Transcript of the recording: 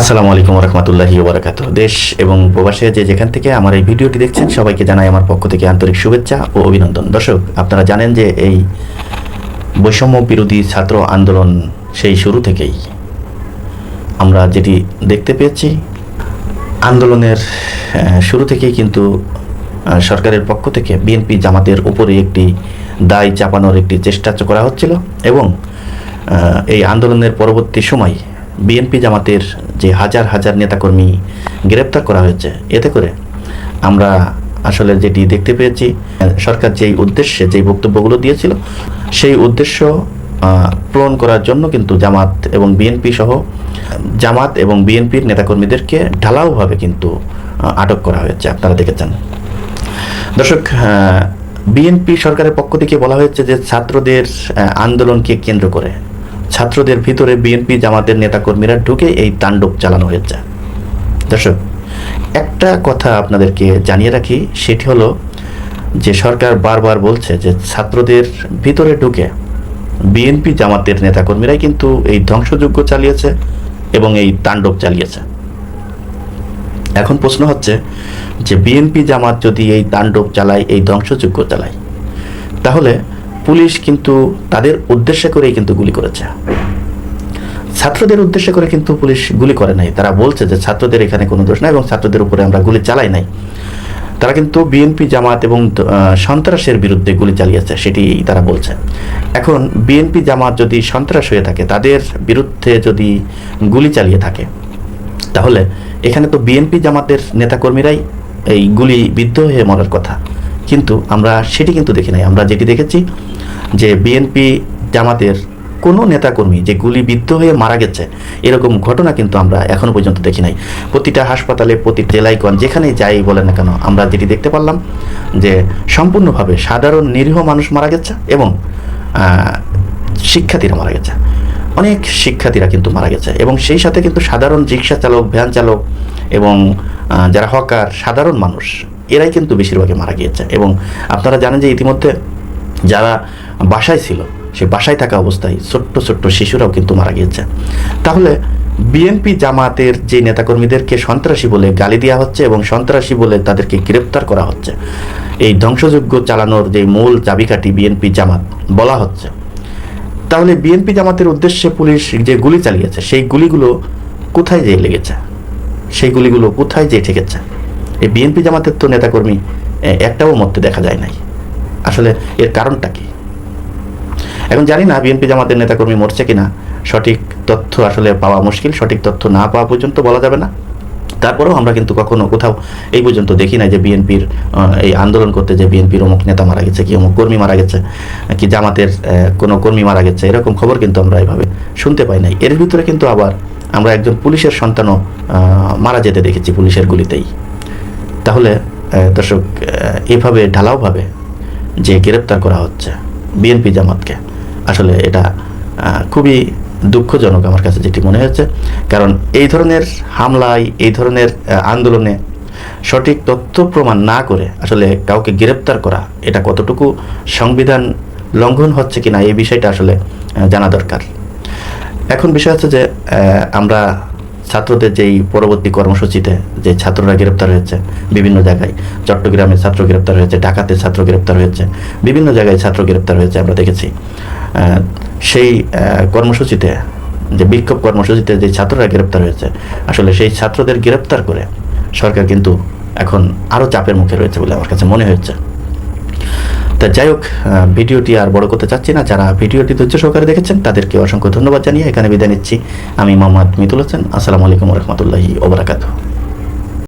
আসসালামু আলাইকুম রহমতুল্লাহি ওবরাকাত দেশ এবং প্রবাসে যে যেখান থেকে আমার এই ভিডিওটি দেখছেন, সবাইকে জানাই আমার পক্ষ থেকে আন্তরিক শুভেচ্ছা ও অভিনন্দন। দর্শক, আপনারা জানেন যে এই বৈষম্য বিরোধী ছাত্র আন্দোলন সেই শুরু থেকেই। আমরা যেটি দেখতে পেয়েছি, আন্দোলনের শুরু থেকেই কিন্তু সরকারের পক্ষ থেকে বিএনপি জামাতের উপরে একটি দায় চাপানোর একটি চেষ্টা করা হচ্ছিল এবং এই আন্দোলনের পরবর্তী সময় বিএনপি জামাতের যে হাজার হাজার নেতাকর্মী গ্রেপ্তার করা হয়েছে, এতে করে আমরা আসলে যেটি দেখতে পেয়েছি, সরকার যেই উদ্দেশ্যে যেই বক্তব্যগুলো দিয়েছিল, সেই উদ্দেশ্য পূরণ করার জন্য কিন্তু জামাত এবং বিএনপি সহ জামাত এবং বিএনপির নেতাকর্মীদেরকে ঢালাওভাবে কিন্তু আটক করা হয়েছে। আপনারা দেখেছেন। দর্শক বিএনপি সরকারের পক্ষ থেকে বলা হয়েছে যে ছাত্রদের আন্দোলনকে কেন্দ্র করে ছাত্রদের ভিতরে বিএনপি জামাতের নেতাকর্মীরা ঢুকে এই তাণ্ডব চালানো হয়েছে। দর্শক, একটা কথা আপনাদেরকে জানিয়ে রাখি, সেটি হলো যে সরকার বারবার বলছে যে ছাত্রদের ভিতরে ঢুকে বিএনপি জামাতের নেতাকর্মীরাই কিন্তু এই ধ্বংসযজ্ঞ চালিয়েছে এবং এই তাণ্ডব চালিয়েছে। এখন প্রশ্ন হচ্ছে যে বিএনপি জামাত যদি এই তাণ্ডব চালায়, এই ধ্বংসযজ্ঞ চালায়, তাহলে পুলিশ কিন্তু তাদের উদ্দেশ্য করেই কিন্তু গুলি করেছে। ছাত্রদের উদ্দেশ্য করে কিন্তু পুলিশ গুলি করে নাই। তারা বলছে যে ছাত্রদের এখানে কোনো দোষ নাই এবং ছাত্রদের উপরে আমরা গুলি চালাই নাই। তারা কিন্তু বিএনপি, জামাত এবং সন্ত্রাসের বিরুদ্ধে গুলি চালিয়েছে সেটি তারা বলছে। এখন বিএনপি, জামাত যদি সন্ত্রাস হয়ে থাকে, তাদের বিরুদ্ধে যদি গুলি চালিয়ে থাকে, তাহলে এখানে তো বিএনপি, জামাতের নেতাকর্মীরাই এই গুলি বিদ্ধ হয়ে মরার কথা। কিন্তু আমরা সেটি কিন্তু দেখি নাই। আমরা যেটি দেখেছি যে বিএনপি, জামাতের কোনো নেতাকর্মী যে গুলিবিদ্ধ হয়ে মারা গেছে, এরকম ঘটনা কিন্তু আমরা এখনও পর্যন্ত দেখি নাই। প্রতিটা হাসপাতালে প্রতি জেলায় কোন যেখানেই যাই বলেন না কেন, আমরা যেটি দেখতে পারলাম যে সম্পূর্ণভাবে সাধারণ নিরীহ মানুষ মারা গেছে এবং শিক্ষার্থীরা মারা গেছে। অনেক শিক্ষার্থীরা কিন্তু মারা গেছে এবং সেই সাথে কিন্তু সাধারণ রিক্সা চালক, ভ্যান চালক এবং যারা হকার, সাধারণ মানুষ, এরাই কিন্তু বেশিরভাগই মারা গিয়েছে এবং আপনারা জানেন যে ইতিমধ্যে যারা বাসায় ছিল সে বাসায় থাকা অবস্থায় ছোট্ট ছোট্ট শিশুরাও কিন্তু মারা গিয়েছে। তাহলে বিএনপি জামাতের যে নেতাকর্মীদেরকে সন্ত্রাসী বলে গালি দেওয়া হচ্ছে এবং সন্ত্রাসী বলে তাদেরকে গ্রেপ্তার করা হচ্ছে, এই ধ্বংসযজ্ঞ চালানোর যে মূল চাবিকাঠি বিএনপি জামাত বলা হচ্ছে। তাহলে বিএনপি জামাতের উদ্দেশ্যে পুলিশ যে গুলি চালিয়েছে, সেই গুলিগুলো কোথায় যেয়ে লেগেছে? সেই গুলিগুলো কোথায় যেয়ে ঠেকেছে? এই বিএনপি জামাতের তো নেতাকর্মী একটাও মধ্যে দেখা যায় নাই। আসলে এর কারণটা কি? এখন জানি না বিএনপি জামাতের নেতাকর্মী মরছে কিনা। সঠিক তথ্য আসলে পাওয়া মুশকিল, সঠিক তথ্য না পাওয়া পর্যন্ত বলা যাবে না। তারপরেও আমরা কিন্তু কখনো কোথাও এই পর্যন্ত দেখি না যে বিএনপির এই আন্দোলন করতে যে বিএনপির অমুক নেতা মারা গেছে, কি অমুক কর্মী মারা গেছে, কি জামাতের কোনো কর্মী মারা গেছে, এরকম খবর কিন্তু আমরা এভাবে শুনতে পাই নাই। এর ভিতরে কিন্তু আবার আমরা একজন পুলিশের সন্তানও মারা যেতে দেখেছি পুলিশের গুলিতেই। তাহলে দর্শক এভাবে ঢালাওভাবে যে গ্রেপ্তার করা হচ্ছে বিএনপি জামাতকে আসলে এটা খুবই দুঃখজনক আমার কাছে যেটি মনে হচ্ছে। কারণ এই ধরনের হামলায়, এই ধরনের আন্দোলনে সঠিক তথ্য প্রমাণ না করে আসলে কাউকে গ্রেপ্তার করা, এটা কতটুকু সংবিধান লঙ্ঘন হচ্ছে কিনা এই বিষয়টা আসলে জানা দরকার। এখন বিষয় হচ্ছে যে আমরা ছাত্রদের যেই পরবর্তী কর্মসূচিতে যে ছাত্ররা গ্রেপ্তার হয়েছে, বিভিন্ন জায়গায় চট্টগ্রামে ছাত্র গ্রেপ্তার হয়েছে, ঢাকাতে ছাত্র গ্রেপ্তার হয়েছে, বিভিন্ন জায়গায় ছাত্র গ্রেপ্তার হয়েছে আমরা দেখেছি। সেই কর্মসূচিতে, যে বিক্ষোভ কর্মসূচিতে যে ছাত্ররা গ্রেপ্তার হয়েছে, আসলে সেই ছাত্রদের গ্রেপ্তার করে সরকার কিন্তু এখন আরও চাপের মুখে রয়েছে বলে আমার কাছে মনে হচ্ছে তা যাই হোক ভিডিওটি আর বড় করতে চাচ্ছি না। যারা ভিডিওটি ধৈর্য সহকারে দেখেছেন, তাদেরকে অসংখ্য ধন্যবাদ জানিয়ে এখানে বিদায় নিচ্ছি। আমি মোহাম্মদ মিতুল হোসেন। আসসালামু আলাইকুম রহমতুল্লাহি ওবরাকাতু